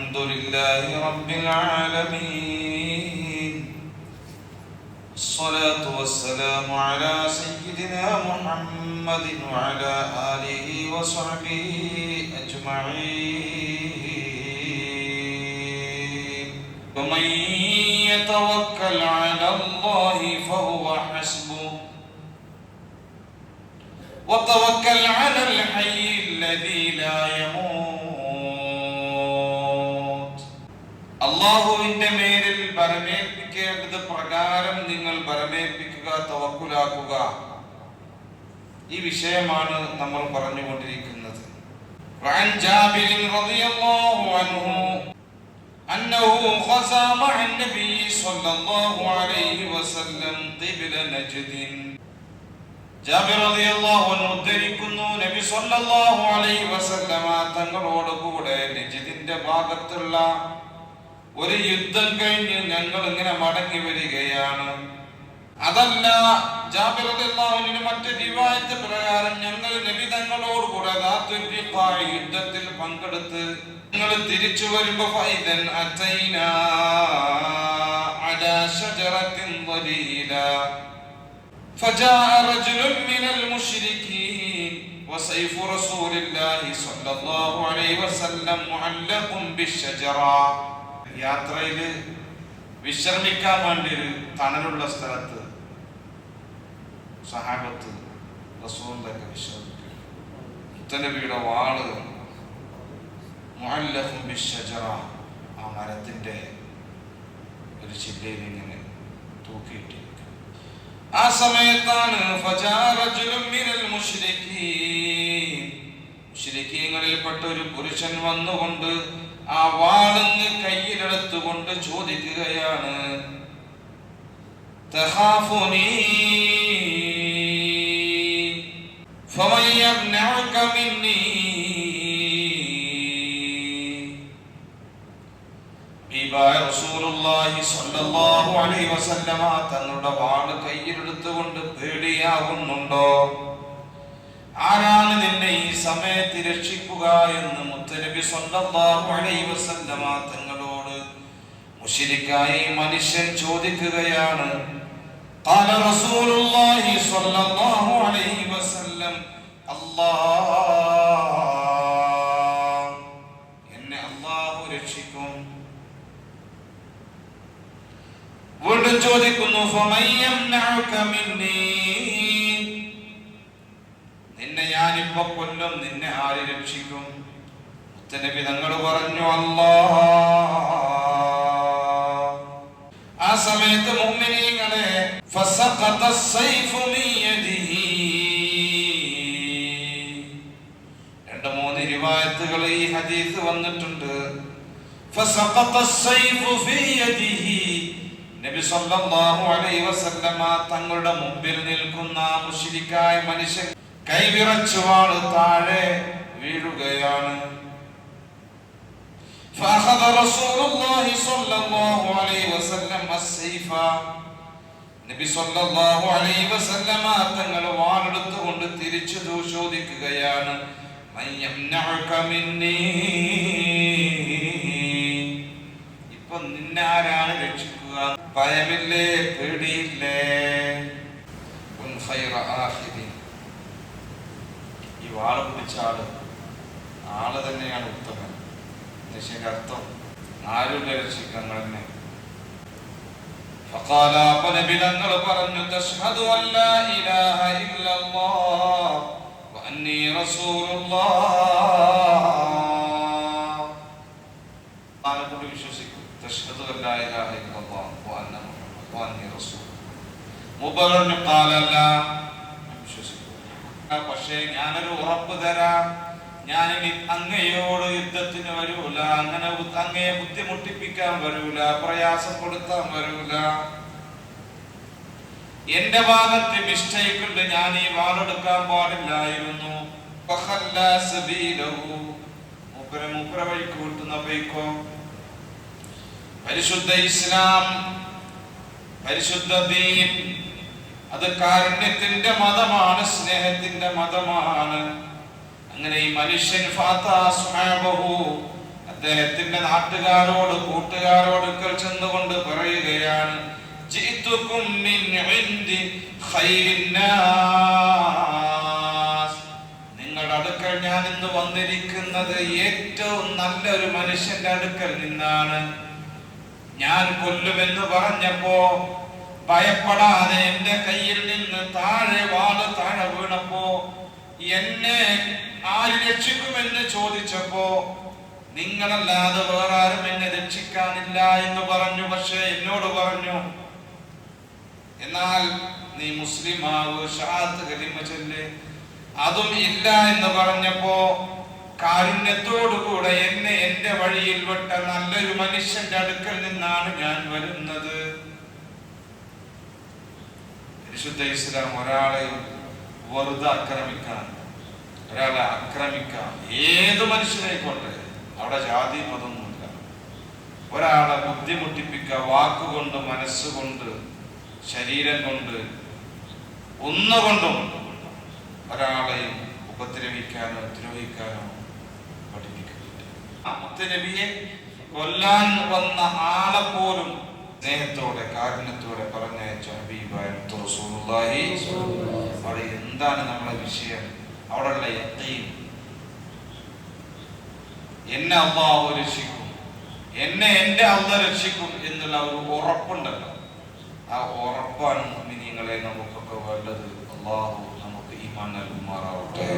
الحمد لله رب العالمين. الصلاة والسلام على سيدنا محمد وعلى آله وصحبه أجمعين. ومن يتوكل على الله فهو حسبه. وتوكل على الحي الذي لا يموت. അള്ളാഹുവിന്റെ മേലിൽ ബലമേൽപ്പിക്കേണ്ടത് പ്രകാരം നിങ്ങൾ ബലമേൽപ്പിക്കുക തവക്കുലാക്കുക ഈ വിഷയമാണ് നമ്മൾ പറഞ്ഞുകൊണ്ടിരിക്കുന്നത് وعن جابر رضي الله عنه أنه غزا مع النبي صلى الله عليه وسلم قبل نجد ജാബിർ റളിയല്ലാഹു അൻഹു ഉദ്ധരിക്കുന്നു നബി സല്ലല്ലാഹു അലൈഹി വസല്ലമ തങ്ങളോട് കൂടെ നജിദിന്റെ ഭാഗത്തുള്ള ഒരു യുദ്ധം കഴിഞ്ഞ് ഞങ്ങൾ ഇങ്ങനെ മടങ്ങി വരികയാണ് അതല്ല ജാബിർ റളിയല്ലാഹു അൻഹുവിന്റെ മറ്റു റിവായത്ത് പ്രകാരം ഞങ്ങൾ നബി തങ്ങളോട് കൂടെ ദാത്തുൽ റിഖാഇ യുദ്ധത്തിൽ പങ്കെടുത്ത് ഞങ്ങൾ തിരിച്ചു വരുമ്പോ ഫൈദൻ അതൈനാ അലാ ഷജറത്തിൻ ളലീല فجاء رجل من المشركين وسيف رسول الله صلى الله عليه وسلم معلق بالشجرة യാത്രയിൽ വിശ്രമിക്കാൻ വേണ്ടി ഒരു തണലുള്ള സ്ഥലത്ത് സഹാബത്ത് റസൂലിലൊക്കെ വിശ്രമിക്കും. മുത്തനബിയുടെ വാൾ. മുഅല്ലഖും ബിശ്ശജറ. ആ മരത്തിന്റെ ഒരു ചില്ലയിൽ ഇങ്ങനെ തൂക്കിയിട്ടിരിക്കും. ആ സമയത്താണ് മുഷിരിക്കീങ്ങളിൽപ്പെട്ട ഒരു പുരുഷൻ വന്നുകൊണ്ട് ആ വാളങ്ങ് കയ്യിലെടുത്തുകൊണ്ട് ചോദിക്കുകയാണ് തങ്ങളുടെ വാൾ കയ്യിലെടുത്തുകൊണ്ട് പേടിയാവുന്നുണ്ടോ? ആരാണ് നിന്നെ ഈ സമയത്ത് രക്ഷിക്കുക എന്ന് മുത്തനബി വസല്ലമ തങ്ങളോട് മുഷിരിക്കായ മനുഷ്യൻ ചോദിക്കുകയാണ്. എന്നെ അള്ളാഹു രക്ഷിക്കും. വീണ്ടും ചോദിക്കുന്നു ഞാനിപ്പോ കൊല്ലും നിന്നെ ആര് രക്ഷിക്കും? മുത്തനബി തങ്ങൾ പറഞ്ഞു അല്ലാ. ആ സമയത്ത് മുമ്മിനീങ്ങളെ രണ്ട് മൂന്ന് രൂപായത്തുകൾ ഈ ഹദീസ് വന്നിട്ടുണ്ട്. നബി സല്ലല്ലാഹു അലൈഹി വസല്ലമ തങ്ങളുടെ മുമ്പിൽ നിൽക്കുന്ന മുശ്രിക്കായ മനുഷ്യൻ കൈവിറച്ചു വാള് താഴെ വീഴുകയാണ് فأخذ رسول الله صلى الله عليه وسلم السيف നബി സല്ലല്ലാഹു അലൈഹി വസല്ലമ തങ്ങൾ വാളെടുത്തുകൊണ്ട് തിരിച്ചു ചോദിക്കുകയാണ് മൻ യംനഉക മിന്നീ ഇപ്പൊ നിന്നെ ആരാണ് രക്ഷിക്കുക ഭയമില്ലേ പേടിയില്ലേ കുൻ ഖൈറ ആഖിരിൻ. ഈ വാള് പിടിച്ച ആള് ആള് തന്നെയാണ് ഉത്തമൻ നിശ്ചയ അർത്ഥം ആരുടെ രക്ഷിക്കാൻ തന്നെ فقال അപ്പൊ നബി തങ്ങൾ പറഞ്ഞു تشهد أن لا إله إلا الله وأني رسول الله കൊണ്ട് വിശ്വസിക്കും തഷ്ഹദു അല്ലാ ഇലാഹ ഇല്ലല്ലാഹ് വഅന്ന മുഹമ്മദ് വഅന്നി റസൂൽ മുബറന് ഖാലല്ല വിശ്വസിക്കും പക്ഷേ ഞാനൊരു ഉറപ്പ് തരാം. ഞാൻ ഇനി അങ്ങയോട് യുദ്ധത്തിന് വരൂല. അങ്ങനെ അങ്ങയെ ബുദ്ധിമുട്ടിപ്പിക്കാൻ വരൂല. പ്രയാസപ്പെടുത്താൻ വരൂല. എന്റെ ഭാഗത്ത് മിസ്റ്റേക്ക് ഉണ്ട് ഞാൻ ഈ വാളെടുക്കാൻ പാടില്ലായിരുന്നു. പരിശുദ്ധ ഇസ്ലാം പരിശുദ്ധ ദീൻ അത് കാരുണ്യത്തിന്റെ മതമാണ് സ്നേഹത്തിന്റെ മതമാണ്. അങ്ങനെ ഈ മനുഷ്യൻ അദ്ദേഹത്തിന്റെ നാട്ടുകാരോട് കൂട്ടുകാരോട് ചെന്നുകൊണ്ട് പറയുകയാണ് "ജിഇതുകും മിൻ ഇൻദി നിങ്ങളുടെ അടുക്കൽ ഞാൻ ഇന്ന് വന്നിരിക്കുന്നത് ഏറ്റവും നല്ലൊരു മനുഷ്യന്റെ അടുക്കൽ നിന്നാണ്. ഞാൻ കൊല്ലുമെന്ന് പറഞ്ഞപ്പോ ഭയപ്പെടാതെ എന്റെ കയ്യിൽ നിന്ന് താഴെ വാൾ താഴെ വീണപ്പോ എന്നെ ആര് രക്ഷിക്കുമെന്ന് ചോദിച്ചപ്പോ നിങ്ങളല്ലാതെ വേറെ ആരും എന്നെ രക്ഷിക്കാനില്ല എന്ന് പറഞ്ഞു. പക്ഷെ എന്നോട് പറഞ്ഞു എന്നാൽ നീ മുസ്ലിം ആവ് ഷാത്ത് കലിമ ചൊല്ല്. അതും ഇല്ല എന്ന് പറഞ്ഞപ്പോ കാരുണ്യത്തോടുകൂടെ എന്നെ എന്റെ വഴിയിൽ വിട്ട നല്ലൊരു മനുഷ്യന്റെ അടുക്കൽ നിന്നാണ് ഞാൻ വരുന്നത്. പരിശുദ്ധ ഇസ്ലാം ഒരാളെ വെറുതെ ആക്രമിക്കാൻ ഒരാളെ ആക്രമിക്കാം ഏത് മനുഷ്യനായിക്കോട്ടെ അവിടെ ജാതി മതമൊന്നുമില്ല. ഒരാളെ ബുദ്ധിമുട്ടിപ്പിക്കുക വാക്കുകൊണ്ട് മനസ്സുകൊണ്ട് ശരീരം കൊണ്ട് ഒന്നുകൊണ്ടും ഒരാളെയും ഉപദ്രവിക്കാനോ ദ്രോഹിക്കാനോ പഠിപ്പിക്കുന്നുണ്ട് മുത്തനബിയെ കൊല്ലാൻ വന്ന ആളെ പോലും സ്നേഹത്തോടെ കാരുണ്യത്തോടെ പറഞ്ഞയച്ച അവിടെ എന്താണ് നമ്മളെ വിഷയം? അവിടെയുള്ള എത്തയും എന്നെ അള്ളാഹു രക്ഷിക്കും. എന്നെ എന്റെ അള്ള രക്ഷിക്കും എന്നുള്ള ഒരു ഉറപ്പുണ്ടല്ലോ. ആ ഉറപ്പാണ് മുഅ്മിനീങ്ങളെ നമുക്കൊക്കെ വേണ്ടത്. അള്ളാഹു നമുക്ക് ഈമാൻ നൽകുമാറാവട്ടെ.